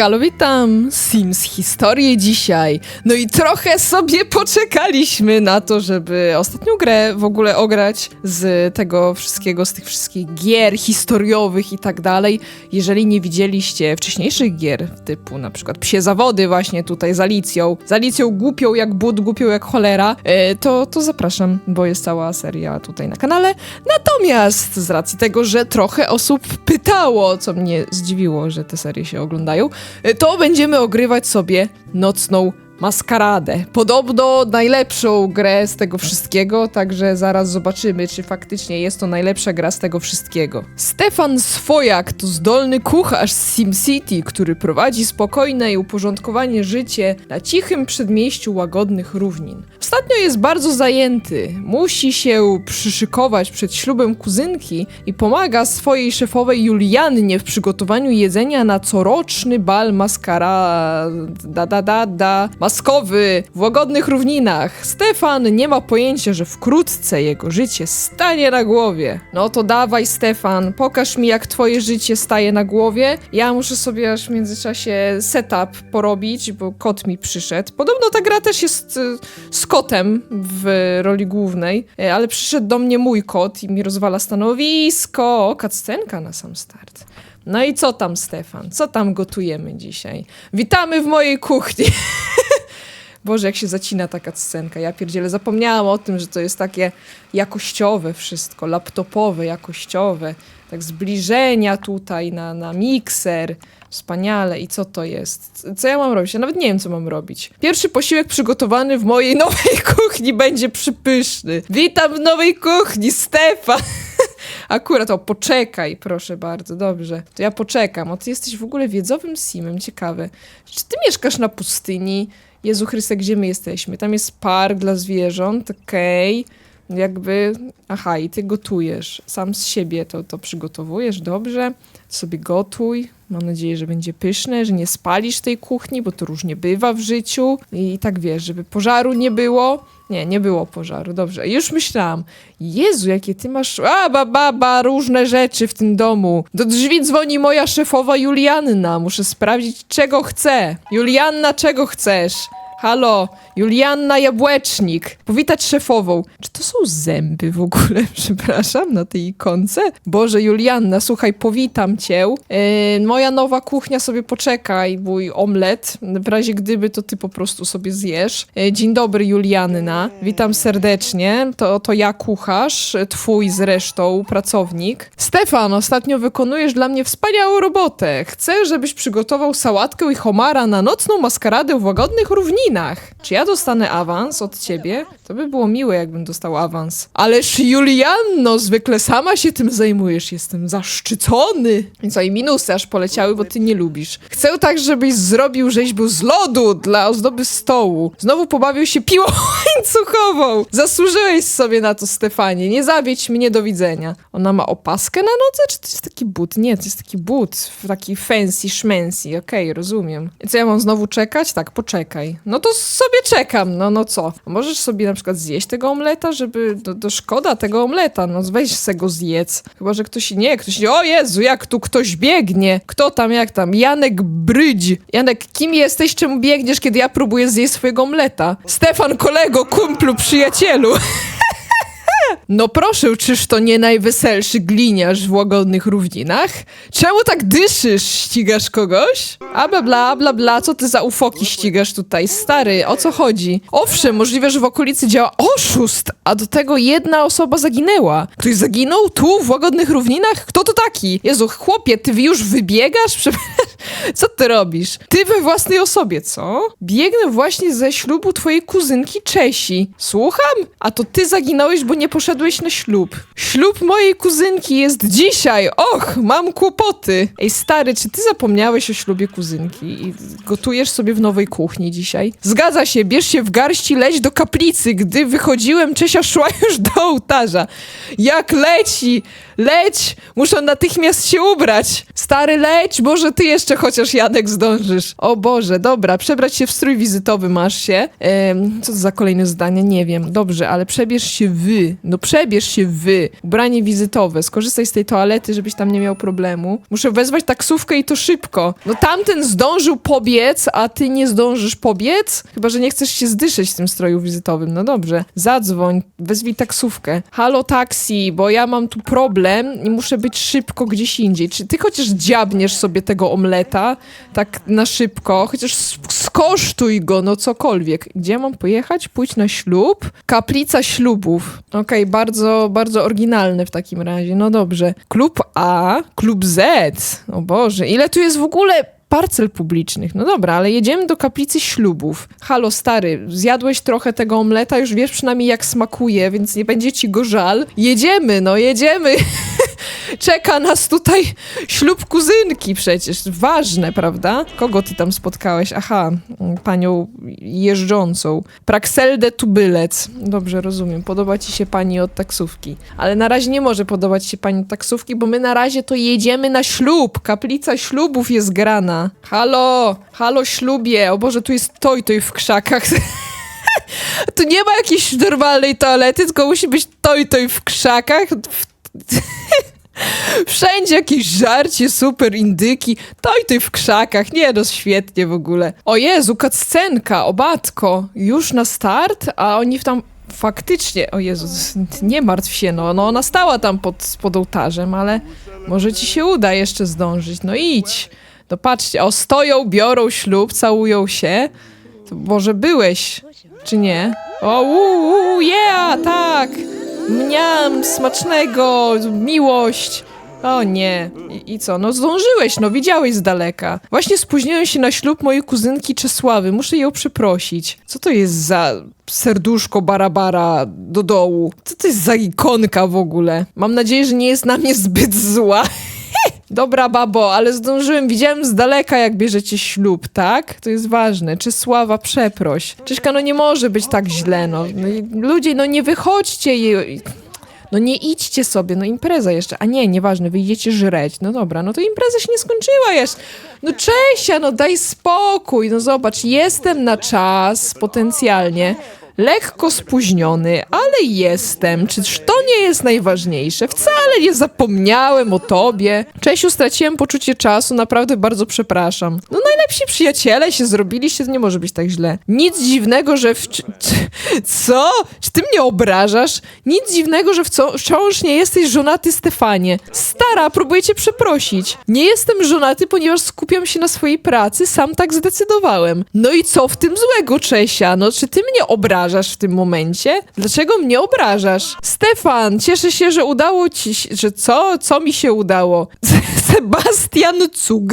Halo, witam! Sims historię dzisiaj. No i trochę sobie poczekaliśmy na to, żeby ostatnią grę w ogóle ograć z tego wszystkiego, z tych wszystkich gier historiowych i tak dalej. Jeżeli nie widzieliście wcześniejszych gier, typu na przykład Psie Zawody właśnie tutaj z Alicją, z Alicją głupią jak but, głupią jak cholera, e, to, to zapraszam, bo jest cała seria tutaj na kanale. Natomiast z racji tego, że trochę osób pytało, co mnie zdziwiło, że te serie się oglądają, to będziemy ogrywać sobie nocną maskaradę. Podobno najlepszą grę z tego wszystkiego, także zaraz zobaczymy, czy faktycznie jest to najlepsza gra z tego wszystkiego. Stefan Swojak to zdolny kucharz z SimCity, który prowadzi spokojne i uporządkowanie życie na cichym przedmieściu łagodnych równin. Ostatnio jest bardzo zajęty, musi się przyszykować przed ślubem kuzynki i pomaga swojej szefowej Juliannie w przygotowaniu jedzenia na coroczny bal maskara... da da da da... maskowy w łagodnych równinach. Stefan nie ma pojęcia, że wkrótce jego życie stanie na głowie. No to dawaj Stefan, pokaż mi jak twoje życie staje na głowie. Ja muszę sobie aż w międzyczasie setup porobić, bo kot mi przyszedł. Podobno ta gra też jest y, z kotem w roli głównej, y, ale przyszedł do mnie mój kot i mi rozwala stanowisko. O, Kaccenka na sam start. No i co tam, Stefan? Co tam gotujemy dzisiaj? Witamy w mojej kuchni. Boże, jak się zacina taka scenka. Ja pierdzielę, zapomniałam o tym, że to jest takie jakościowe wszystko, laptopowe, jakościowe. Tak zbliżenia tutaj na, na mikser. Wspaniale. I co to jest? Co ja mam robić? Ja nawet nie wiem, co mam robić. Pierwszy posiłek przygotowany w mojej nowej kuchni będzie przypyszny. Witam w nowej kuchni, Stefan! Akurat, o, poczekaj, proszę bardzo, dobrze. To ja poczekam. O, ty jesteś w ogóle wiedzowym simem, ciekawe. Czy ty mieszkasz na pustyni? Jezu Chryste, gdzie my jesteśmy? Tam jest park dla zwierząt, okej. Jakby, aha, i ty gotujesz. Sam z siebie to, to przygotowujesz, dobrze. Sobie gotuj. Mam nadzieję, że będzie pyszne, że nie spalisz tej kuchni, bo to różnie bywa w życiu. I tak wiesz, żeby pożaru nie było. Nie, nie było pożaru, dobrze. Już myślałam, Jezu, jakie ty masz, a ba, ba, ba, różne rzeczy w tym domu. Do drzwi dzwoni moja szefowa Julianna, muszę sprawdzić, czego chce. Julianna, czego chcesz? Halo, Julianna Jabłecznik. Powitać szefową. Czy to są zęby w ogóle? Przepraszam, na tej ikonce? Boże, Julianna, słuchaj, powitam cię. Yy, moja nowa kuchnia sobie poczekaj, mój omlet. W razie gdyby, to ty po prostu sobie zjesz. Yy, dzień dobry, Julianna. Witam serdecznie. To, to ja kucharz, twój zresztą pracownik. Stefan, ostatnio wykonujesz dla mnie wspaniałą robotę. Chcę, żebyś przygotował sałatkę i homara na nocną maskaradę w łagodnych równinach. Czy ja dostanę awans od ciebie? To by było miłe, jakbym dostał awans. Ależ Julianno, zwykle sama się tym zajmujesz. Jestem zaszczycony. I co, i minusy aż poleciały, bo ty nie lubisz. Chcę tak, żebyś zrobił rzeźbę z lodu dla ozdoby stołu. Znowu pobawił się piłą łańcuchową. Zasłużyłeś sobie na to, Stefanie. Nie zawiedź mnie do widzenia. Ona ma opaskę na nodze, czy to jest taki but? Nie, to jest taki but. Taki fancy szmency. Okej, rozumiem. I co, ja mam znowu czekać? Tak, poczekaj. No to sobie czekam, no, no co? Możesz sobie na przykład zjeść tego omleta, żeby... To, to szkoda tego omleta, no weź se go zjedz. Chyba, że ktoś... Nie, ktoś... O Jezu, jak tu ktoś biegnie. Kto tam, jak tam? Janek Brydź. Janek, kim jesteś, czemu biegniesz, kiedy ja próbuję zjeść swojego omleta? Stefan, kolego, kumplu, przyjacielu. No proszę, czyż to nie najweselszy gliniarz w łagodnych równinach? Czemu tak dyszysz? Ścigasz kogoś? A bla bla bla bla, co ty za ufoki ścigasz tutaj? Stary, o co chodzi? Owszem, możliwe, że w okolicy działa oszust, a do tego jedna osoba zaginęła. Ktoś zaginął tu, w łagodnych równinach? Kto to taki? Jezu, chłopie, ty już wybiegasz? Przepraszam, co ty robisz? Ty we własnej osobie, co? Biegnę właśnie ze ślubu twojej kuzynki Czesi. Słucham? A to ty zaginąłeś, bo nie poszedłeś na ślub. Ślub mojej kuzynki jest dzisiaj. Och, mam kłopoty. Ej, stary, czy ty zapomniałeś o ślubie kuzynki i gotujesz sobie w nowej kuchni dzisiaj? Zgadza się, bierz się w garści, leć do kaplicy. Gdy wychodziłem, Czesia szła już do ołtarza. Jak leci! Leć! Muszę natychmiast się ubrać! Stary, leć! Może ty jeszcze chociaż Janek zdążysz. O Boże, dobra, przebrać się w strój wizytowy masz się. Em, co to za kolejne zdanie? Nie wiem. Dobrze, ale przebierz się wy. No przebierz się wy. Ubranie wizytowe. Skorzystaj z tej toalety, żebyś tam nie miał problemu. Muszę wezwać taksówkę i to szybko. No tamten zdążył pobiec, a ty nie zdążysz pobiec? Chyba, że nie chcesz się zdyszeć w tym stroju wizytowym. No dobrze. Zadzwoń, wezwij taksówkę. Halo taksi, bo ja mam tu problem i muszę być szybko gdzieś indziej. Czy ty chociaż dziabniesz sobie tego omleta tak na szybko? Chociaż skosztuj go, no cokolwiek. Gdzie mam pojechać? Pójdź na ślub? Kaplica ślubów. Okej, bardzo, bardzo oryginalne w takim razie. No dobrze. Klub A, klub Z. O Boże, ile tu jest w ogóle parcel publicznych. No dobra, ale jedziemy do kaplicy ślubów. Halo, stary, zjadłeś trochę tego omleta, już wiesz przynajmniej jak smakuje, więc nie będzie ci go żal. Jedziemy, no jedziemy. Czeka nas tutaj ślub kuzynki przecież. Ważne, prawda? Kogo ty tam spotkałeś? Aha, mm, panią jeżdżącą. Praxeldę Tubylec. Dobrze, rozumiem. Podoba ci się pani od taksówki. Ale na razie nie może podobać się pani od taksówki, bo my na razie to jedziemy na ślub. Kaplica ślubów jest grana. Halo, halo ślubie. O Boże, tu jest toj toj w krzakach. Tu nie ma jakiejś normalnej toalety, tylko musi być toj toj w krzakach. Wszędzie jakieś żarcie, super indyki, to i ty w krzakach, nie no, świetnie w ogóle. O Jezu, kaccenka, o batko, już na start, a oni tam faktycznie, o Jezu, nie martw się, no, no ona stała tam pod, pod ołtarzem, ale może ci się uda jeszcze zdążyć, no idź. No patrzcie, o stoją, biorą ślub, całują się, to może byłeś, czy nie? O, uuu, yeah, tak! Mniam, smacznego, miłość. O nie. I, I co? No zdążyłeś, no widziałeś z daleka. Właśnie spóźniłem się na ślub mojej kuzynki Czesławy. Muszę ją przeprosić. Co to jest za serduszko barabara do dołu? Co to jest za ikonka w ogóle? Mam nadzieję, że nie jest na mnie zbyt zła. Dobra, babo, ale zdążyłem, widziałem z daleka, jak bierzecie ślub, tak? To jest ważne. Czy Sława, przeproś. Cześka, no nie może być tak źle, no. no ludzie, no nie wychodźcie i... No nie idźcie sobie, no impreza jeszcze. A nie, nieważne, wyjdziecie żreć. No dobra, no to impreza się nie skończyła jeszcze. No Czesia, no daj spokój. No zobacz, jestem na czas, potencjalnie. Lekko spóźniony, ale jestem. Czyż to nie jest najważniejsze? Wcale nie zapomniałem o tobie. Czesiu, straciłem poczucie czasu, naprawdę bardzo przepraszam. No najlepsi przyjaciele się zrobiliście, to nie może być tak źle. Nic dziwnego, że w... Co? Czy ty mnie obrażasz? Nic dziwnego, że wciąż nie jesteś żonaty, Stefanie. Stara, próbuję cię przeprosić. Nie jestem żonaty, ponieważ skupiam się na swojej pracy, sam tak zdecydowałem. No i co w tym złego, Czesia? No czy ty mnie obrażasz w tym momencie? Dlaczego mnie obrażasz? Stefan, cieszę się, że udało ci się... Że co? Co mi się udało? Sebastian Cug.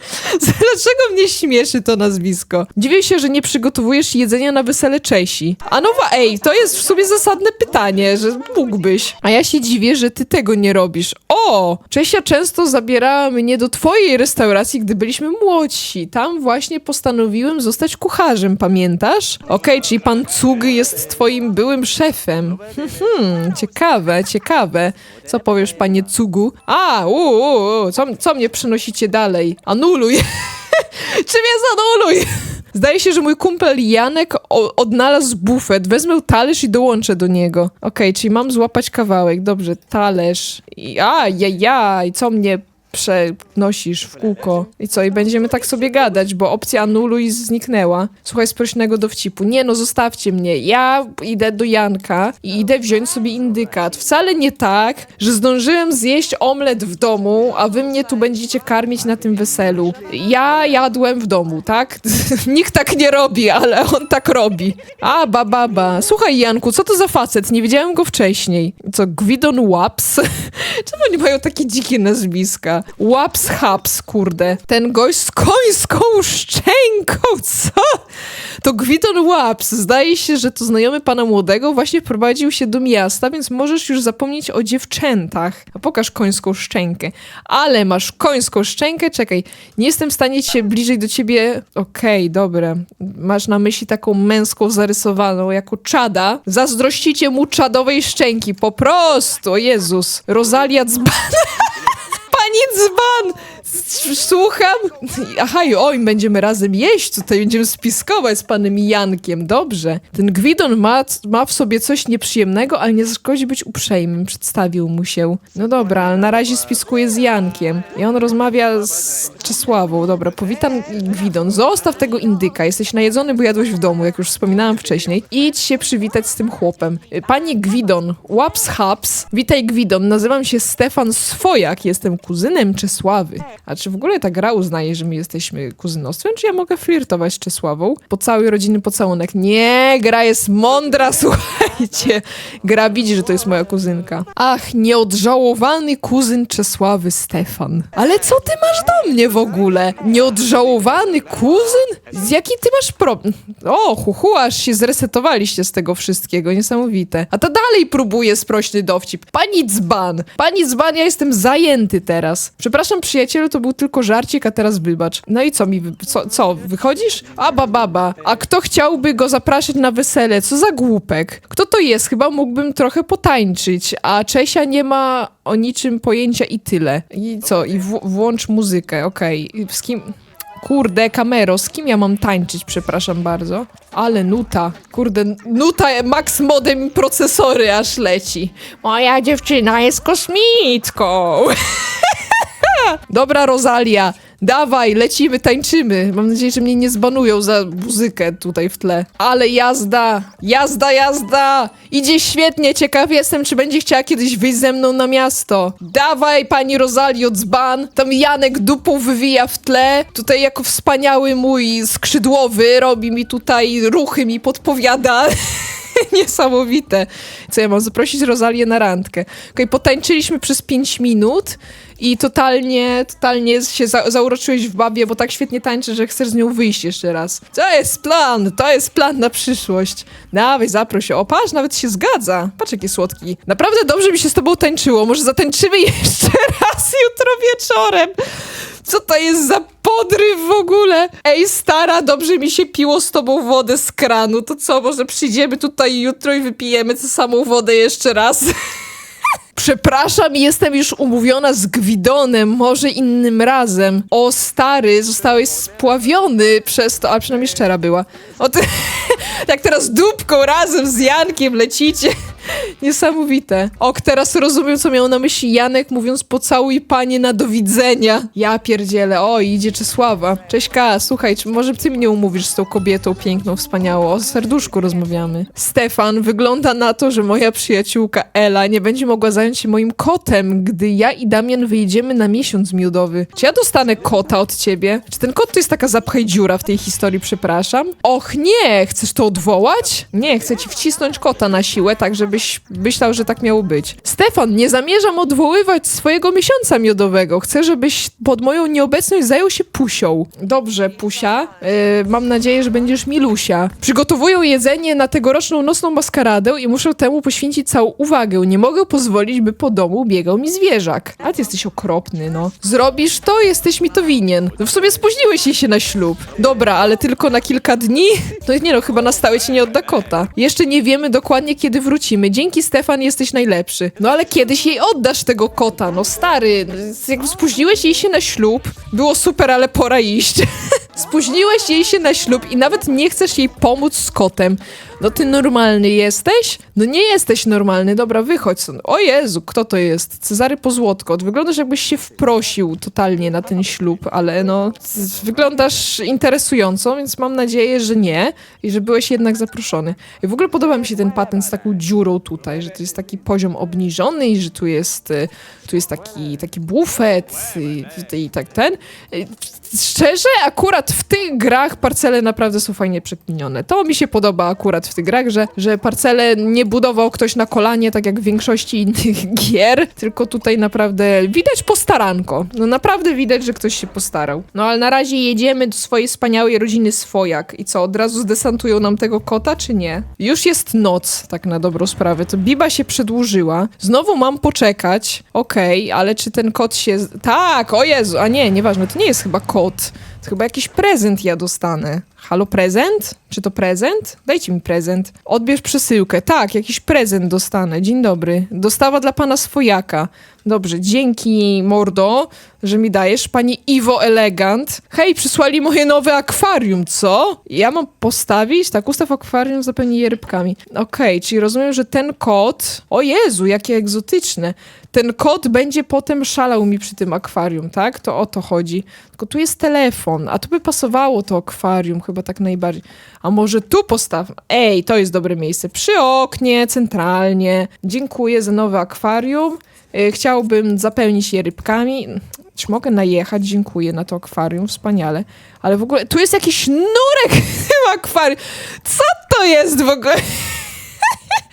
Dlaczego mnie śmieszy to nazwisko? Dziwię się, że nie przygotowujesz jedzenia na wesele Czesi. A no wa- ej, to jest w sumie zasadne pytanie, że mógłbyś. A ja się dziwię, że ty tego nie robisz. O! Czesia często zabierała mnie do twojej restauracji, gdy byliśmy młodsi. Tam właśnie postanowiłem zostać kucharzem, pamiętasz? Okej, czyli pan Cug jest twoim byłym szefem. Hmm, ciekawe, ciekawe. Co powiesz, panie Cugu? A, uuu, co, co mnie przynosicie dalej? Anuluj! Czym jest anuluj? Zdaje się, że mój kumpel Janek odnalazł bufet. Wezmę talerz i dołączę do niego. Okej, czyli mam złapać kawałek. Dobrze, talerz. A, ja, ja, i co mnie przenosisz w kółko. I co, i będziemy tak sobie gadać, bo opcja anuluj zniknęła. Słuchaj sprośnego dowcipu. Nie no, zostawcie mnie. Ja idę do Janka i idę wziąć sobie indykat. Wcale nie tak, że zdążyłem zjeść omlet w domu, a wy mnie tu będziecie karmić na tym weselu. Ja jadłem w domu, tak? Nikt tak nie robi, ale on tak robi. A, baba, ba. Słuchaj, Janku, co to za facet? Nie widziałem go wcześniej. Co, Gwidon Łaps? Czemu oni mają takie dzikie nazwiska? Łaps haps, kurde. Ten gość z końską szczęką, co? To Gwidon Łaps. Zdaje się, że to znajomy pana młodego właśnie wprowadził się do miasta, więc możesz już zapomnieć o dziewczętach. A pokaż końską szczękę. Ale masz końską szczękę? Czekaj, nie jestem w stanie się bliżej do ciebie... Okej, dobra. Masz na myśli taką męską zarysowaną, jako czada. Zazdrościcie mu czadowej szczęki. Po prostu, Jezus. Rosalia dzban. Pani dzban! Słucham? Aha, oj, będziemy razem jeść, tutaj będziemy spiskować z panem Jankiem, dobrze. Ten Gwidon ma, ma w sobie coś nieprzyjemnego, ale nie zaszkodzi być uprzejmym, przedstawił mu się. No dobra, ale na razie spiskuje z Jankiem. I on rozmawia z Czesławą. Dobra, powitam Gwidon, zostaw tego indyka, jesteś najedzony, bo jadłeś w domu, jak już wspominałam wcześniej. Idź się przywitać z tym chłopem. Panie Gwidon, łaps haps. Witaj Gwidon, nazywam się Stefan Swojak, jestem kuzynem Czesławy. A czy w ogóle ta gra uznaje, że my jesteśmy kuzynostwem, czy ja mogę flirtować z Czesławą? Po całej rodziny pocałunek. Nie, gra jest mądra, słuchajcie. Gra widzi, że to jest moja kuzynka. Ach, nieodżałowany kuzyn Czesławy Stefan. Ale co ty masz do mnie w ogóle? Nieodżałowany kuzyn? Z jaki ty masz problem? O, huhu, aż się zresetowaliście z tego wszystkiego, niesamowite. A to dalej próbuje sprośny dowcip. Pani dzban, pani dzban, ja jestem zajęty teraz. Przepraszam przyjacielu, to był tylko żarcik, a teraz wybacz. No i co mi, co, co wychodzisz? Aba baba. A kto chciałby go zapraszać na wesele? Co za głupek? Kto to jest? Chyba mógłbym trochę potańczyć, a Czesia nie ma o niczym pojęcia i tyle. I co? I w- włącz muzykę, okej. Z kim... Kurde, kamero, z kim ja mam tańczyć, przepraszam bardzo. Ale nuta, kurde, nuta max modem i procesory aż leci. Moja dziewczyna jest kosmitką. Dobra, Rosalia, dawaj, lecimy, tańczymy. Mam nadzieję, że mnie nie zbanują za muzykę tutaj w tle. Ale jazda, jazda, jazda! Idzie świetnie, ciekaw jestem, czy będzie chciała kiedyś wyjść ze mną na miasto. Dawaj, pani Rosalio, dzban. Tam Janek dupą wywija w tle. Tutaj jako wspaniały mój skrzydłowy robi mi tutaj ruchy, mi podpowiada. Niesamowite. Co ja mam zaprosić Rozalię na randkę? Okej, potańczyliśmy przez 5 minut i totalnie, totalnie się za zauroczyłeś w babie, bo tak świetnie tańczy, że chcesz z nią wyjść jeszcze raz. To jest plan, to jest plan na przyszłość. Dawaj, zaproś patrz, nawet się zgadza. Patrz, jaki słodki. Naprawdę dobrze mi się z tobą tańczyło. Może zatańczymy jeszcze raz jutro wieczorem. Co to jest za podryw w ogóle? Ej, stara, dobrze mi się piło z tobą wodę z kranu. To co, może przyjdziemy tutaj jutro i wypijemy tę samą wodę jeszcze raz? Przepraszam, jestem już umówiona z Gwidonem, może innym razem. O stary, zostałeś spławiony przez to, a przynajmniej szczera była. O ty, jak teraz dupką razem z Jankiem lecicie. Niesamowite. Ok, teraz rozumiem, co miał na myśli Janek, mówiąc pocałuj panie na do widzenia. Ja pierdzielę, o, idzie Czesława. Cześć Ka, słuchaj, czy może ty mnie umówisz z tą kobietą piękną, wspaniałą? O serduszku rozmawiamy. Stefan, wygląda na to, że moja przyjaciółka Ela nie będzie mogła zająć się moim kotem, gdy ja i Damian wyjedziemy na miesiąc miodowy. Czy ja dostanę kota od ciebie? Czy ten kot to jest taka zapchaj dziura w tej historii, przepraszam? Och nie, chcesz to odwołać? Nie, chcę ci wcisnąć kota na siłę, tak żebyś myślał, że tak miało być. Stefan, nie zamierzam odwoływać swojego miesiąca miodowego. Chcę, żebyś pod moją nieobecność zajął się pusią. Dobrze, pusia. Yy, mam nadzieję, że będziesz milusia. Przygotowuję jedzenie na tegoroczną nocną maskaradę i muszę temu poświęcić całą uwagę. Nie mogę pozwolić, by po domu biegał mi zwierzak. A ty jesteś okropny, no. Zrobisz to, jesteś mi to winien. No w sumie spóźniłeś się na ślub. Dobra, ale tylko na kilka dni? No nie no, chyba na stałe ci nie odda kota. Jeszcze nie wiemy dokładnie, kiedy wrócimy. Dzięki, Stefan, jesteś najlepszy. No ale kiedyś jej oddasz tego kota, no stary. no, Jak spóźniłeś jej się na ślub, było super, ale pora iść. Spóźniłeś jej się na ślub i nawet nie chcesz jej pomóc z kotem. No ty normalny jesteś? No nie jesteś normalny, dobra, wychodź stąd. O Jezu, kto to jest? Cezary Pozłotko. Wyglądasz jakbyś się wprosił totalnie na ten ślub, ale no, wyglądasz interesująco, więc mam nadzieję, że nie i że byłeś jednak zaproszony. I w ogóle podoba mi się ten patent z taką dziurą tutaj, że to jest taki poziom obniżony i że tu jest, y, tu jest taki, taki bufet i, i tak ten. Szczerze, akurat w tych grach parcele naprawdę są fajnie przekminione. To mi się podoba akurat w tych grach, że, że parcele nie budował ktoś na kolanie, tak jak w większości innych gier, tylko tutaj naprawdę widać postaranko. No naprawdę widać, że ktoś się postarał. No ale na razie jedziemy do swojej wspaniałej rodziny swojak. I co, od razu zdesantują nam tego kota, czy nie? Już jest noc, tak na dobrą sprawę. To Biba się przedłużyła. Znowu mam poczekać. Okej, ale czy ten kot się... Tak, o Jezu, a nie, nieważne, to nie jest chyba kot. To chyba jakiś prezent ja dostanę. Halo, prezent? Czy to prezent? Dajcie mi prezent. Odbierz przesyłkę. Tak, jakiś prezent dostanę. Dzień dobry. Dostawa dla pana swojaka. Dobrze, dzięki mordo, że mi dajesz. Pani Iwo Elegant. Hej, przysłali moje nowe akwarium, co? Ja mam postawić? Tak, ustaw akwarium, zapełnij je rybkami. Okej, czyli rozumiem, że ten kot... O Jezu, jakie egzotyczne. Ten kot będzie potem szalał mi przy tym akwarium, tak? To o to chodzi. Tylko tu jest telefon, a tu by pasowało to akwarium chyba tak najbardziej. A może tu postaw? Ej, to jest dobre miejsce. Przy oknie, centralnie. Dziękuję za nowe akwarium. Y, Chciałbym zapełnić je rybkami. Czy mogę najechać? Dziękuję na to akwarium, wspaniale. Ale w ogóle, tu jest jakiś nurek w tym akwarium. Co to jest w ogóle?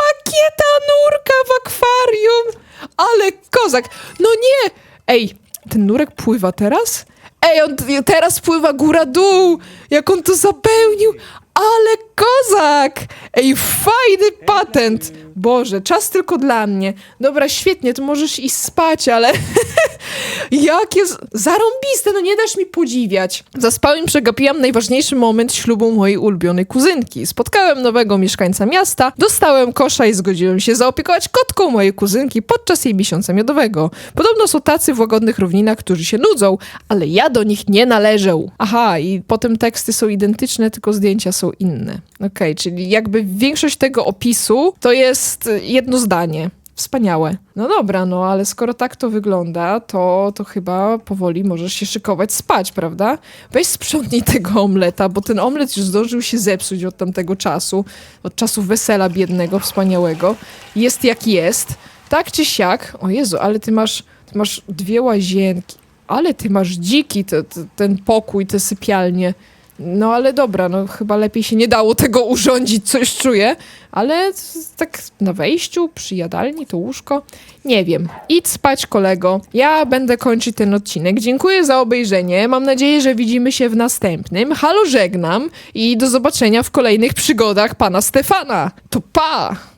Makieta nurka w akwarium! Ale kozak! No nie! Ej, ten nurek pływa teraz? Ej, on teraz pływa góra-dół! Jak on to zapełnił! Ale kozak! Ej, fajny patent! Boże, czas tylko dla mnie. Dobra, świetnie, to możesz iść spać, ale... Jakie z... zarąbiste, no nie dasz mi podziwiać. Zaspałem przegapiłam najważniejszy moment ślubu mojej ulubionej kuzynki. Spotkałem nowego mieszkańca miasta, dostałem kosza i zgodziłem się zaopiekować kotką mojej kuzynki podczas jej miesiąca miodowego. Podobno są tacy w łagodnych równinach, którzy się nudzą, ale ja do nich nie należę. Aha, i potem teksty są identyczne, tylko zdjęcia są inne. Okej, czyli jakby większość tego opisu to jest y, jedno zdanie. Wspaniałe. No dobra, no ale skoro tak to wygląda, to, to chyba powoli możesz się szykować spać, prawda? Weź sprzątnij tego omleta, bo ten omlet już zdążył się zepsuć od tamtego czasu, od czasu wesela biednego, wspaniałego. Jest jak jest. Tak czy siak, o Jezu, ale ty masz, ty masz dwie łazienki, ale ty masz dziki te, te, ten pokój, te sypialnie. No ale dobra, no chyba lepiej się nie dało tego urządzić, coś czuję, ale tak na wejściu, przy jadalni, to łóżko, nie wiem. Idź spać, kolego. Ja będę kończyć ten odcinek. Dziękuję za obejrzenie. Mam nadzieję, że widzimy się w następnym. Halo, żegnam i do zobaczenia w kolejnych przygodach pana Stefana. To pa!